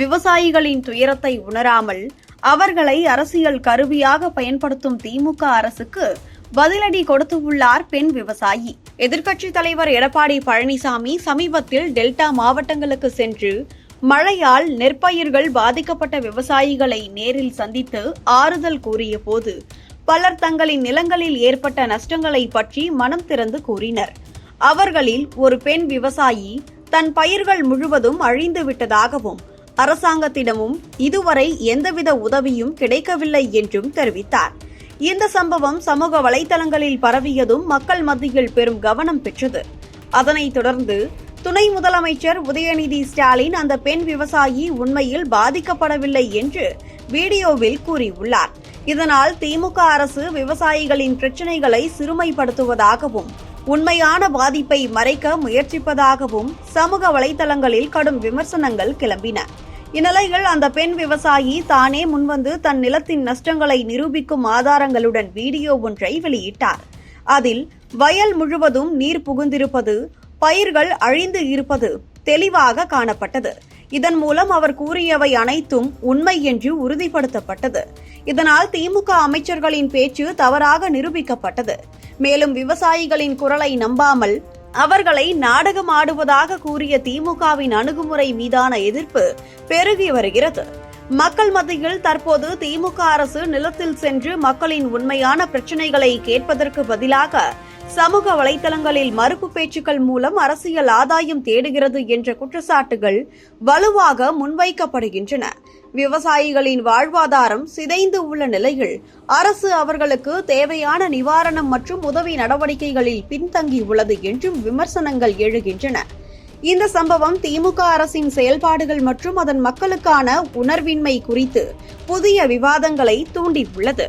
விவசாயிகளின் துயரத்தை உணராமல் அவர்களை அரசியல் கருவியாக பயன்படுத்தும் திமுக அரசுக்கு பதிலடி கொடுத்துள்ளார் பெண் விவசாயி. எதிர்க்கட்சித் தலைவர் எடப்பாடி பழனிசாமி சமீபத்தில் டெல்டா மாவட்டங்களுக்கு சென்று மழையால் நெற்பயிர்கள் பாதிக்கப்பட்ட விவசாயிகளை நேரில் சந்தித்து ஆறுதல் கூறிய போது பலர் தங்களின் நிலங்களில் ஏற்பட்ட நஷ்டங்களை பற்றி மனம் திறந்து கூறினர். அவர்களில் ஒரு பெண் விவசாயி தன் பயிர்கள் முழுவதும் அழிந்து விட்டதாகவும் அரசாங்கத்திடமும் இதுவரை எந்தவித உதவியும் கிடைக்கவில்லை என்றும் தெரிவித்தார். இந்த சம்பவம் சமூக வலைதளங்களில் பரவியதும் மக்கள் மத்தியில் பெரும் கவனம் பெற்றது. அதனைத் தொடர்ந்து துணை முதலமைச்சர் உதயநிதி ஸ்டாலின் அந்த பெண் விவசாயி உண்மையில் பாதிக்கப்படவில்லை என்று வீடியோவில் கூறியுள்ளார். இதனால் திமுக அரசு விவசாயிகளின் பிரச்சினைகளை சிறுமைப்படுத்துவதாகவும் உண்மையான பாதிப்பை மறைக்க முயற்சிப்பதாகவும் சமூக வலைதளங்களில் கடும் விமர்சனங்கள் கிளம்பின. இந்நிலையில் அந்த பெண் விவசாயி தானே முன்வந்து தன் நிலத்தின் நஷ்டங்களை நிரூபிக்கும் ஆதாரங்களுடன் வீடியோ ஒன்றை வெளியிட்டார். அதில் வயல் முழுவதும் நீர் புகுந்திருப்பது பயிர்கள் அழிந்து இருப்பது தெளிவாக காணப்பட்டது. இதன் மூலம் அவர் கூறியவை அனைத்தும் உண்மை என்று உறுதிப்படுத்தப்பட்டது. இதனால் திமுக அமைச்சர்களின் பேச்சு தவறாக நிரூபிக்கப்பட்டது. மேலும் விவசாயிகளின் குரலை நம்பாமல் அவர்களை நாடகம் ஆடுவதாக கூறிய திமுகவின் அணுகுமுறை மீதான எதிர்ப்பு பெருகி வருகிறது. மக்கள் மத்தியில் தற்போது திமுக அரசு நிலத்தில் சென்று மக்களின் உண்மையான பிரச்சினைகளை கேட்பதற்கு பதிலாக சமூக வலைதளங்களில் மறுப்பு பேச்சுக்கள் மூலம் அரசியல் ஆதாயம் தேடுகிறது என்ற குற்றச்சாட்டுகள் வலுவாக முன்வைக்கப்படுகின்றன. விவசாயிகளின் வாழ்வாதாரம் சிதைந்து உள்ள நிலையில் அரசு அவர்களுக்கு தேவையான நிவாரணம் மற்றும் உதவி நடவடிக்கைகளில் பின்தங்கியுள்ளது என்றும் விமர்சனங்கள் எழுகின்றன. இந்த சம்பவம் திமுக அரசின் செயல்பாடுகள் மற்றும் அதன் மக்களுக்கான உணர்வின்மை குறித்து புதிய விவாதங்களை தூண்டியுள்ளது.